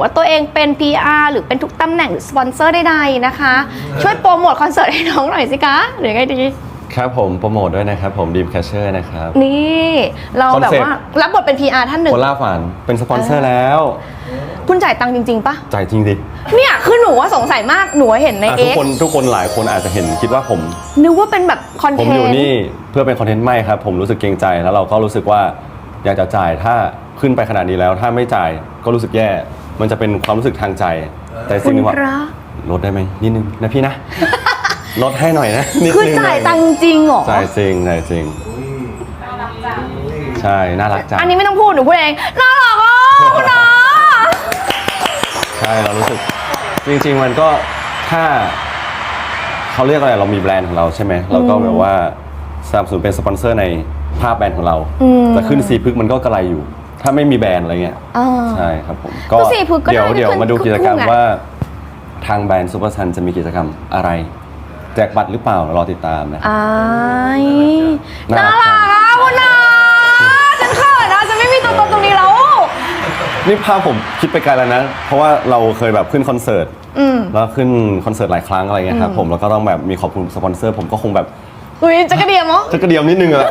ว่าตัวเองเป็น PR หรือเป็นทุกตำแหน่งหรือสปอนเซอร์ใดๆนะคะ ช่วยโปรโมทคอนเสิร์ตให้น้องหน่อยสิคะหรือไงดี ครับผมโปรโมทด้วยนะครับผมดีมแคชเชอร์นะครับ นี่เราคอนแบบเซ็ปต์ว่า รับบทเป็น PR ท่านหนึ่งโคล่าฝันเป็นสปอนเซอร์แล้ว คุณจ่ายตังค์จริง ๆปะจ่ายจริงดิเนี่ยคือหนูว่าสงสัยมากหนูเห็นในอะเอ็ทุกกคนทุกคนหลายคนอาจจะเห็นคิดว่าผม นึกว่าเป็นแบบคอนผมเทอนยู่ต์ นี่เพื่อเป็นคอนเทนต์ไม่ครับ ผมรู้สึกเกรงใจแล้วเราก็รู้สึกว่าอยากจะจ่ายถ้าขึ้นไปขนาดนี้แล้ว ถ้าไม่จ่ายก็รู้สึกแย่ มันจะเป็นความรู้สึกทางใจ แต่คุสิ่งณหนึงว่าพระ ลดได้ไหมนิดนึงนะพี่นะ ลดให้หน่อยนะนิดคือนึงจ่ายหน่อตังค์จริงเหรอ จ่ายจริงจ่ายจริง ใช่น่ารักจังอันนี้ไม่ต้องพูดหนูพูดเองน่ารักอะคุณน้าใช่เรารู้สึก จริง ๆ มันก็ถ้าเขาเรียกอะไรเรามีแบรนด์ของเราใช่ไหมเราก็แบบว่าสนับสนุนเป็นสปอนเซอร์ในภาพแบรนด์ของเรา แต่ขึ้นซีพึกมันก็กระไรอยู่ ถ้าไม่มีแบรนด์อะไรเงี้ยอ่าใช่ครับผมก็ก็สีพึกษ์ก็เดี๋ยวได้เดี๋ยวขึ้นมาดูกิจกรรมคึกๆอะว่าทางแบรนด์ซูเปอร์ซันจะมีกิจกรรมอะไร แจกบัตรหรือเปล่ารอติดตามนะครับ อ้ายน่าน่ารัรัก กอะคุณน้าฉันเขินนะฉันไม่มีตัวตนตรงนี้แล้ว นี่พาผมคิดไปไกลแล้วนะ เพราะว่าเราเคยแบบขึ้นคอนเสิร์ตอืมแล้วขึ้นคอนเสิร์ตหลายครั้งอะไรเงี้ยครับผมแล้วก็ต้องแบบมีขอบคุณสปอนเซอร์ ผมก็คงแบบ อุ้ยจะกระเดียมเหรอ จะกระเดียมนิดนึงอะ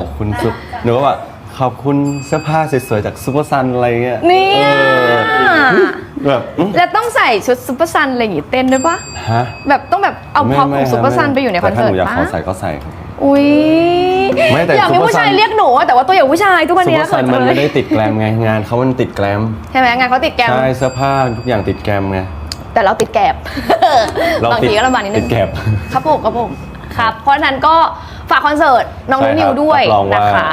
ขอบคุณซุปหนูก็แบบ ขอบคุณเสื้อผ้าสวยๆจากซูเปอร์ซันอะไรเงี้ยเนี่ย เออแบบอื้อแล้วต้องใส่ชุดซุปเปอร์ซันอะไรอย่างงี้เต้นด้วยปะฮะแบบต้องแบบเอาพร็อพของซุปเปอร์ซันไปอยู่ในคอนเสิร์ตแต่ถ้าหนูอยากปะขอใส่ก็ใส่ครับ อุ้ยไม่แต่อยากมีซุปเปอร์ผู้ชายซันเรียกหนูอะแต่ว่าตัวอย่างผู้ชายทุกวันซูนี้เปอร์ซันมันไม่ได้ติดแกรมไงงานเขามันติดแกรมใช่ไหมงานเขาติดแกรมใช่เสื้อผ้าทุกอย่างติดแกรมไง แต่เราติดแกรบเราบางติดทีก็ลำบากนิดนึติงดแกรบ ครับผมครับผมครับ เพราะฉะนั้นก็ฝากคอนเสิร์ตน้องใช่นิควรับด้วยรับรองว่านะคะ